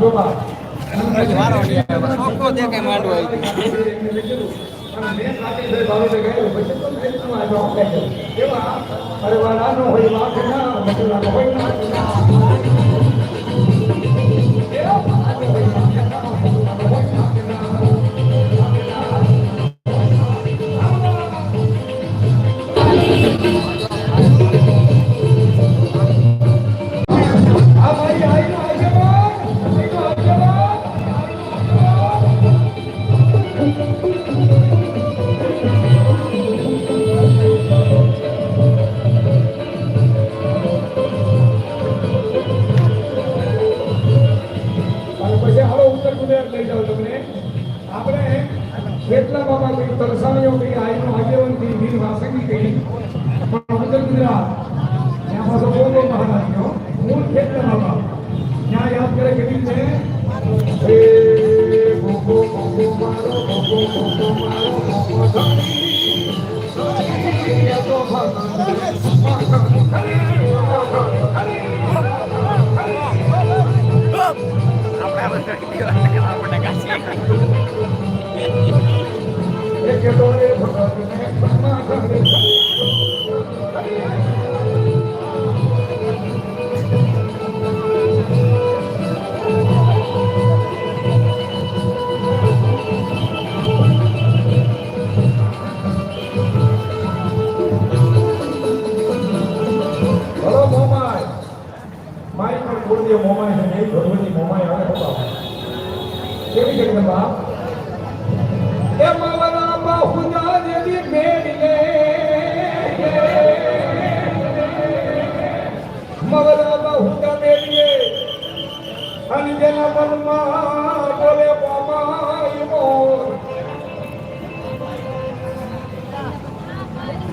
જો બા પછી વારો નહીં આવે. ચોખ્ખો દેખાય માંડવો આવી ગયો. અરે વાળાનો હોય હોય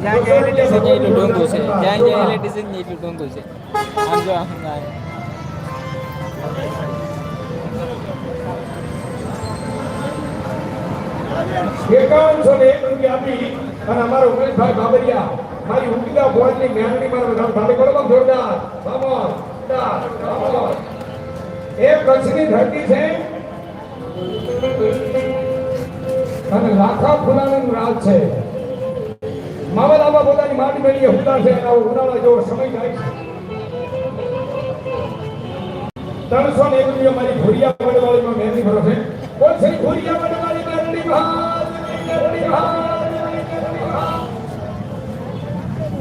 જ્યાં જ્યાં એલઈડી એટલું ડોંગું છે જ્યાં જ્યાં એલઈડી એટલું ડોંગું છે આમ જો આમ આમ. એકાવનસો ને એક રૂપિયા આપી અને અમારા ઉમેશભાઈ બાબરિયા મારી ઉમદા ભોજની મેળવી મારા સાથે જોરદાર કચ્છની ધરતી છે અને લાખા ફૂલાનું રાજ છે. માવલ માવલામાં પોતાની માટી મેળીએ હુતા છે આવો ઉનાળા જેવો સમય જાય છે. ત્રણસો ને એક રૂપિયા મારી ઘોડિયા વડવાળીમાં મહેંદી ભરો છે. કોણ છે? ઘોડિયા પડવાળી મેરડી બહાર.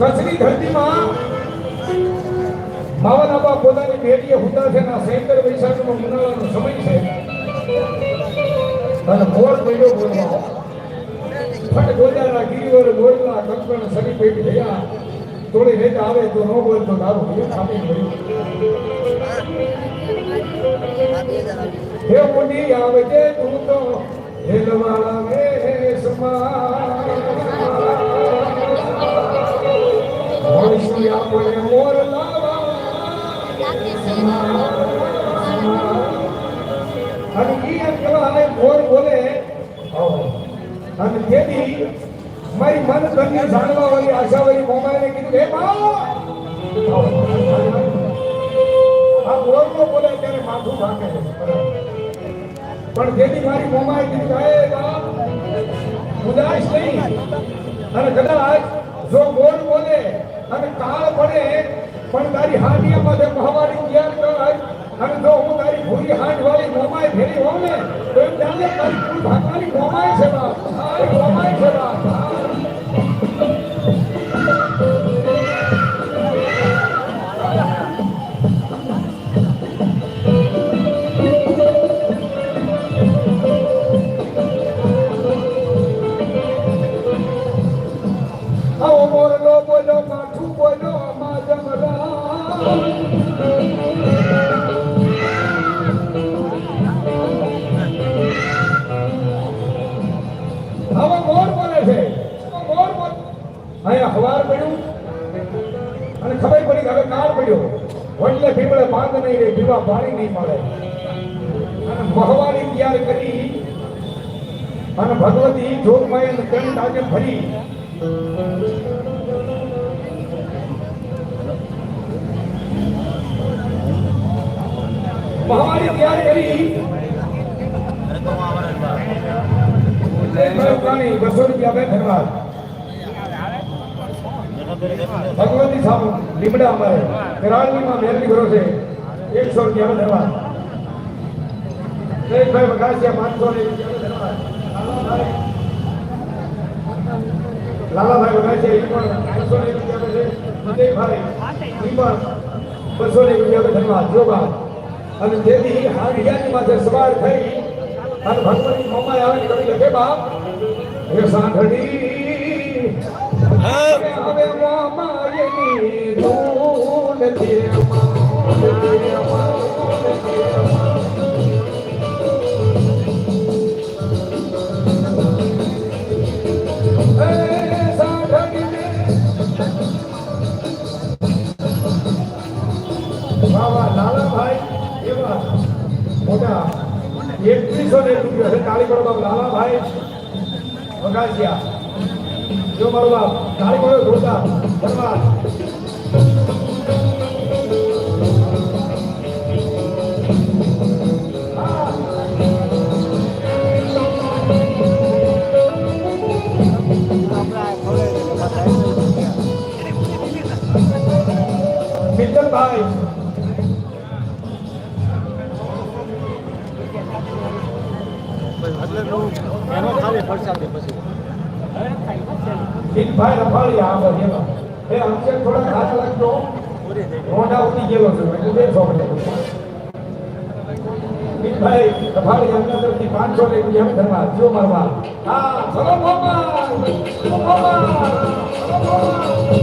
કચ્છની ધરતીમાં માવન આબા પોતાની મેળીએ હુતા છે ને આ સૈતર વૈશાખનો ઉનાળાનો સમય છે. અને મોર પડ્યો બોલવા. ફટ ગોજારા ગીરીવર બોલના કંકણ સરી પેટી ગયા થોડી રેત આવે તો ન બોલ તો તારું ભૂલ ખાતી આવજે તું તો હેલવાળા વેશમાં આપણે અને ઈ એમ કહેવાય મોર બોલે અને તેથી મારી મન ધન્ય જાણવા વાળી આશા વાળી મોમાઈને કીધું હે બા આ ત્યારે પણ જેથી મારી મોમાએ કીધું હે બાપ ઉદાસ નહીં. અને કદાચ જો બોલ બોલે અને કાળ પડે, પણ તારી હાંડિયામાં જે મહાવારી જ્ઞાન કરાય અને જો હું તારી ભૂરી હાંડ વાળી મોમાએ ફેરી હોઉં ને તો એમ જાણે તારી કુલ હવે કાળ પડ્યો. વડલે ભીમળે બાંધ નહીં રે ભીવા પાણી નહીં મળે. અને મહવાની તૈયાર કરી અને ભગવતી જોગમાય દંડ આજે ફરી મહામારી તૈયાર કરી. બસો રૂપિયા બે ધન્યવાદ ભગવતી સાબુ લીમડા અમારે. કરાળવીમાં ઘરો છે. એકસો રૂપિયા ધન્યવાદ જયેશભાઈ વઘાસિયા પાંચસો ને લાલાભાઈ વઘાસિયા, એ પણ પાંચસો ને રૂપિયા છે. વિજયભાઈ એ પણ બસો ને રૂપિયા ધન્યવાદ જોબા અને તેથી હાડિયાની માથે સવાર થઈ, અને ભગવતી મોમાય આવે કવિ લખે બાપ હે સાંભળી એકવીસો ને રૂપિયા છે કાળી પડો બાપ લાલાભાઈ વગાસિયા જો મારો બાપ કાળી પડો જોતા ધન્યવાદ મિત્તલભાઈ. દિનભાઈ રફાળિયા આ બધે એ અંશે થોડા ખાસ લાગતો મોઢા ઉઠી ગયેલો છે. એટલે બે સો દિલભાઈ રફાળિયા રફાળી એમના તરફથી પાંચસો ને એમ ધરવા જો મારવા. હા, ચલો મોમા ચલો મોમા ચલો મોમા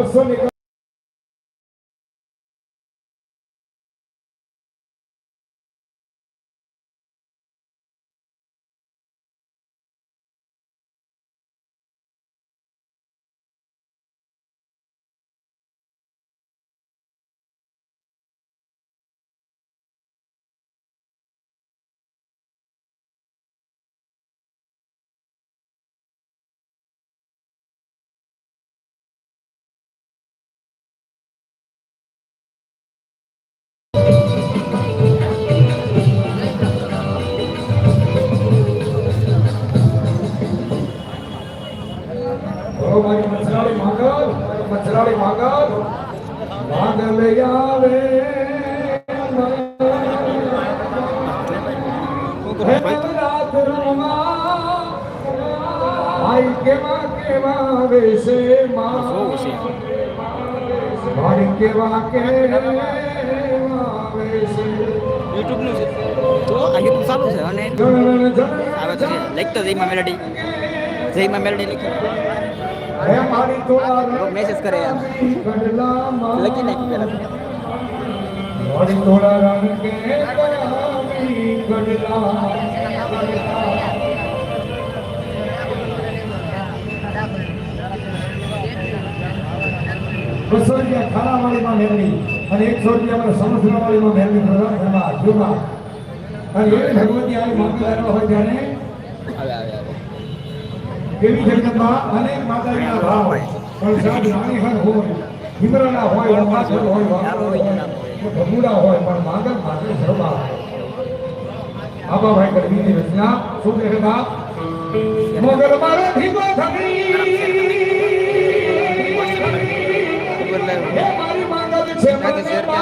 બસો ની માંગલ આવે રાત રમવા ભાઈ કેવા કેવા વેશે માં ભાઈ કેવા કેવા વેશે યુટ્યુબનું છે તો આ યુટ્યુબ ચાલુ છે અને જણ જણ આવે તો છે લખતો જયમાં મેલેડી જયમાં મેલેડી લખી હે મારી તોડા લોક મેસેજ બસો રૂપિયા ખાનાવાળીમાં મેળવી અને એકસો રૂપિયા આપણે મેળવી પ્રદાન કરવા જુમા. અને એ ભગવતી આવી માંગી હોય ત્યારે દેવી જગદંબા અનેક માતાજીના ભાવ પણ સાહેબ રાણી હર હોય ભીમરાના હોય વનવાસલ હોય ભગુડા હોય પણ માગર માટે સર્વા આબાભાઈ ગઢવીની રચના. શું કહે બાપ? મોગલ મારો ભીગો થકી મારી માંગલ છે કાંઈ પણ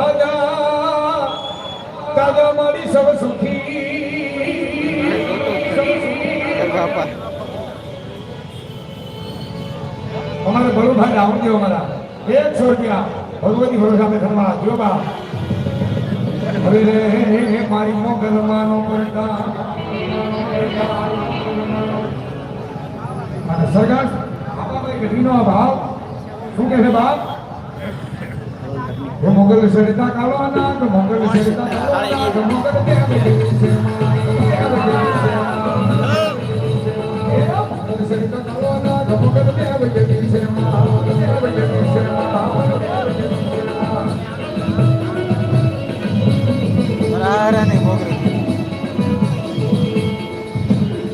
હજા તાજા મારી સૌ સુખી. બાપા. અમારે બળુભાઈ રાવણદેવ અમારા. એકસો રૂપિયા ભગવતી ભરોસા મેં ધર્મા જો બા હવે રે મારી મોગલ માનો પડતા સરકાર ગઢવીનો આ ભાવ. શું કહે છે બાપ? મોગલ સરિતા કાલો તો મોગલ સરિતા કાળવાના તો મોગલ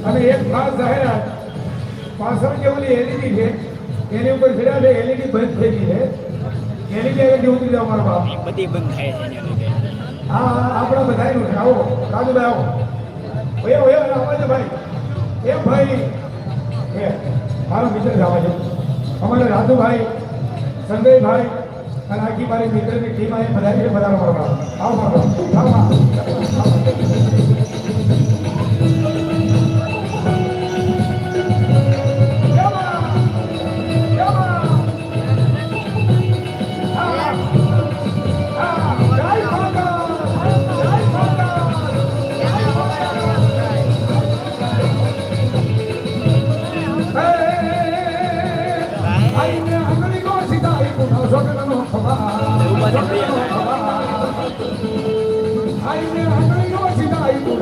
અને એક ખાસ જાહેરાત પાછળ જે ઓલી એલઈડી છે એની ઉપર ચડ્યા છે એલઈડી બંધ થઈ ગઈ છે. એલઈડી આગળ ઉતરી જાવ મારા બાપ. બધી બંધ થાય છે હા હા, આપણા બધાયનું છે. આવો રાજુભાઈ આવો. ઓયો ઓયો આવાજો ભાઈ એ ભાઈ. એ મારો મિત્ર જવા આવાજો અમારા રાજુભાઈ, સંજયભાઈ અને આખી મારી મિત્રની ટીમ અહીં બધા છે બધા મારો બાપ આવો.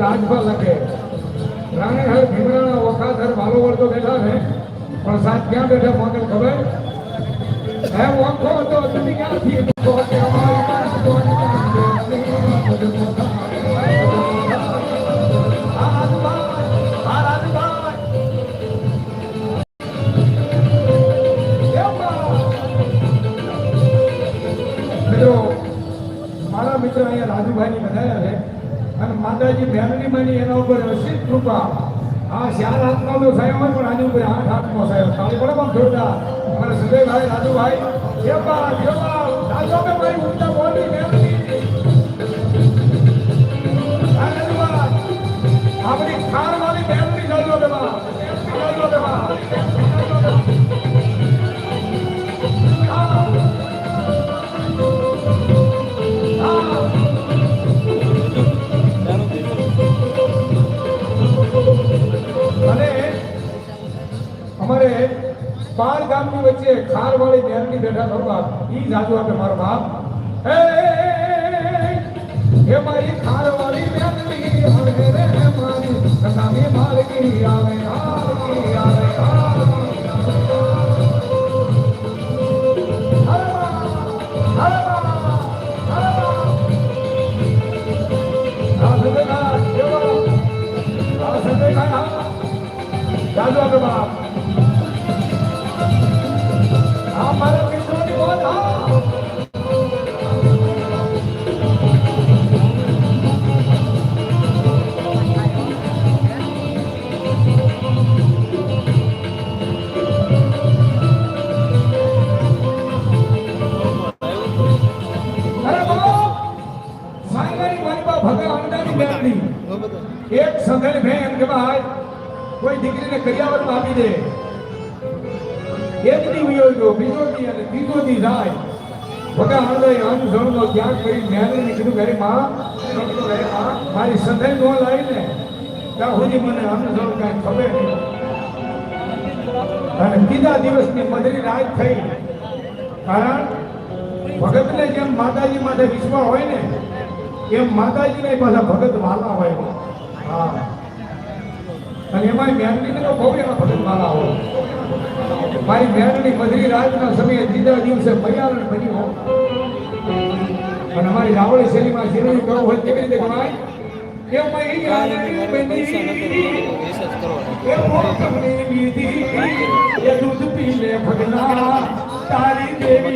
મારા કૃપા. આ ચાર હાથનો તો થયો હોય, પણ ઉપર આઠ હાથનો થયો ખાલી પડે પણ જોરદાર. અમારે સુજયભાઈ રાજુભાઈ. જેવા જેવા રાજુ ગામની વચ્ચે ખારવાળી નહેરની બેઠા થયો બાપ ઈ જાજુ આપે મારો બાપ. હે હે મારી ખારવાળી નહેરની આવે રે મારી. નામી મારગી આવે આરગી આવે કોઈ દીકરીને કરિયાવરમાં આપી દે. એક દી વયો અને ત્રીજો દી ભગા હૃદય અનુસરણનો ત્યાગ કરી જ્ઞાનીને કીધું ઘરે માં મારી સંધાઈ નો લાવીને ત્યાં સુધી મને અનુસરણ કાંઈ ખબર નહીં. અને બીજા દિવસની મધરી રાત થઈ. કારણ ભગતને જેમ માતાજી માટે વિશ્વાસ હોય ને, એમ માતાજીને પાછા ભગત વાલા હોય. હા. અને એમાં મેરડીને તો બહુ એના ભગત માલા હોય. મારી મેરડી મધરી રાતના સમયે ત્રીજા દિવસે મર્યાદા બની હોય. અને અમારી રાવળી શૈલીમાં શિરોઈ કરવું હોય કેવી રીતે ગણાય. તારી દેવી